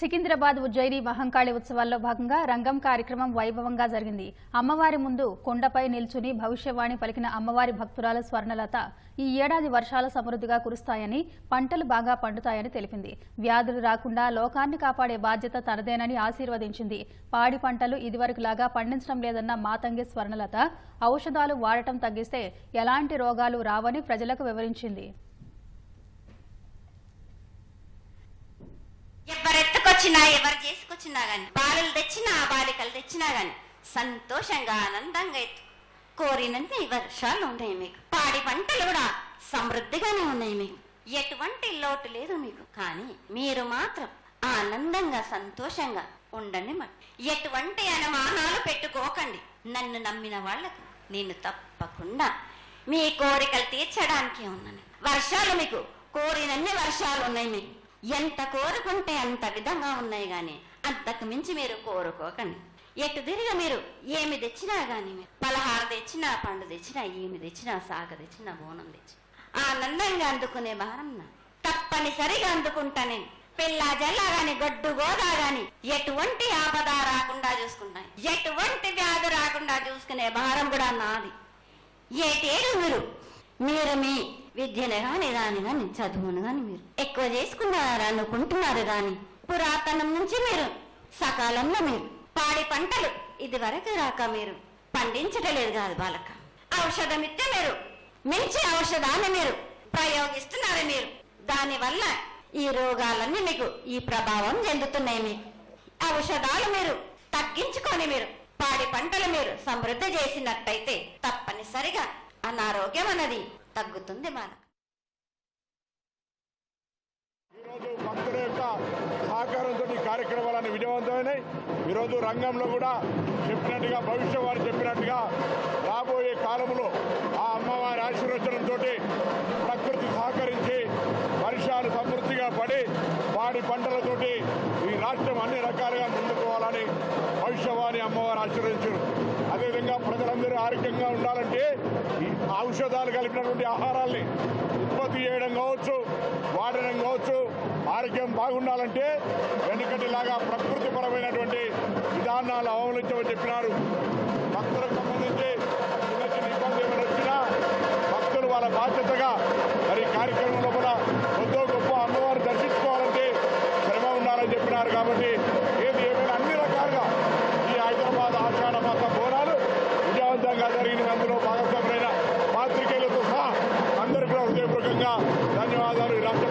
సికింద్రాబాద్ ఉజ్జయిని మహంకాళి ఉత్సవాల్లో భాగంగా రంగం కార్యక్రమం వైభవంగా జరిగింది. అమ్మవారి ముందు కొండపై నిల్చుని భవిష్యవాణి పలికిన అమ్మవారి భక్తురాల స్వర్ణలత ఈ ఏడాది వర్షాలు సమృద్ధిగా కురుస్తాయని పంటలు బాగా పండుతాయని తెలిపింది. వ్యాధులు రాకుండా లోకాన్ని కాపాడే బాధ్యత తనదేనని ఆశీర్వదించింది. పాడి పంటలు ఇదివరకులాగా పండించడం లేదన్న మాతంగి స్వర్ణలత ఔషధాలు వాడటం తగ్గిస్తే ఎలాంటి రోగాలు రావని ప్రజలకు వివరించింది. ఎవరెత్తుకొచ్చినా ఎవరు చేసుకొచ్చినా గాని బాలలు తెచ్చినా బాలికలు తెచ్చినా గాని సంతోషంగా ఆనందంగా ఎత్తు. కోరినంత వర్షాలు ఉన్నాయి మీకు. పాడి పంటలు కూడా సమృద్ధిగానే ఉన్నాయి మీకు. ఎటువంటి లోటు లేదు మీకు. కానీ మీరు మాత్రం ఆనందంగా సంతోషంగా ఉండండి మరి. ఎటువంటి అనుమానాలు పెట్టుకోకండి. నన్ను నమ్మిన వాళ్ళకు నేను తప్పకుండా మీ కోరికలు తీర్చడానికి ఉన్నాను. వర్షాలు మీకు. కోరినన్ని వర్షాలు ఉన్నాయి మీకు. ఎంత కోరుకుంటే అంత విధంగా ఉన్నాయి కానీ అంతకు మించి మీరు కోరుకోకండి. ఎటు తిరిగి మీరు ఏమి తెచ్చినా కానీ పలహార తెచ్చినా పండు తెచ్చినా ఏమి తెచ్చినా సాగ తెచ్చినా బోనం తెచ్చి ఆనందంగా అందుకునే భారం నా. తప్పనిసరిగా అందుకుంటా నేను. పిల్ల జల్ల గాని గడ్డు గోదా గాని ఎటువంటి ఆపద రాకుండా చూసుకుంటా. ఎటువంటి వ్యాధి రాకుండా చూసుకునే భారం కూడా నాది. ఏటేడు మీరు? మీరు మీ విద్యను కానీ దాని కానీ చదువును కానీ మీరు. ఎక్కువ చేసుకున్నారా అనుకుంటున్నారు కానీ పురాతనం నుంచి మీరు సకాలంలో మీరు పాడి పంటలు ఇది వరకు రాక మీరు పండించటలేదు కాదు బాలక. ఔషధం ఇస్తే మీరు మించి ఔషధాన్ని మీరు ప్రయోగిస్తున్నారు మీరు. దానివల్ల ఈ రోగాలన్నీ మీకు ఈ ప్రభావం చెందుతున్నాయి మీకు. ఔషధాలు మీరు తగ్గించుకొని మీరు పాడి పంటలు మీరు సమృద్ధి చేసినట్టయితే తప్పనిసరిగా అనారోగ్యం అన్నది తగ్గుతుంది బాలక ఈరోజు భక్తుల యొక్క సహకారంతో ఈ కార్యక్రమాలన్నీ విజయవంతమైనాయి. ఈరోజు రంగంలో కూడా చెప్పినట్టుగా భవిష్యవారు చెప్పినట్టుగా రాబోయే కాలంలో ఆ అమ్మవారి ఆశీర్వచనంతో ప్రకృతి సహకరించి వర్షాలు సమృద్ధిగా పడి పాడి పంటలతోటి ఈ రాష్ట్రం అన్ని రకాలుగా ముందుకోవాలని భవిష్యవాణి అమ్మవారు ఆశీర్వదించారు. ప్రజలందరూ ఆరోగ్యంగా ఉండాలంటే ఈ ఔషధాలు కలిపినటువంటి ఆహారాల్ని ఉత్పత్తి చేయడం కావచ్చు వాడడం కావచ్చు ఆరోగ్యం బాగుండాలంటే వెనుకటిలాగా ప్రకృతిపరమైనటువంటి విధానాలు అవలంబించమని చెప్పినారు. భక్తులకు సంబంధించి చిన్న చిన్న ఇబ్బంది ఏమైనా వచ్చినా భక్తులు వాళ్ళ బాధ్యతగా మరి కార్యక్రమం లోపల ఎంతో గొప్ప అమ్మవారు దర్శించుకోవాలంటే శ్రమ ఉండాలని చెప్పినారు కాబట్టి ఏది ఏమైనా అన్ని రకాలుగా ఈ హైదరాబాద్ ఆషాఢ మాస భాగస్వాములైన పాత్రికేయులతో సహా అందరికీ కూడా హృదయపూర్వకంగా ధన్యవాదాలు. రాష్ట్ర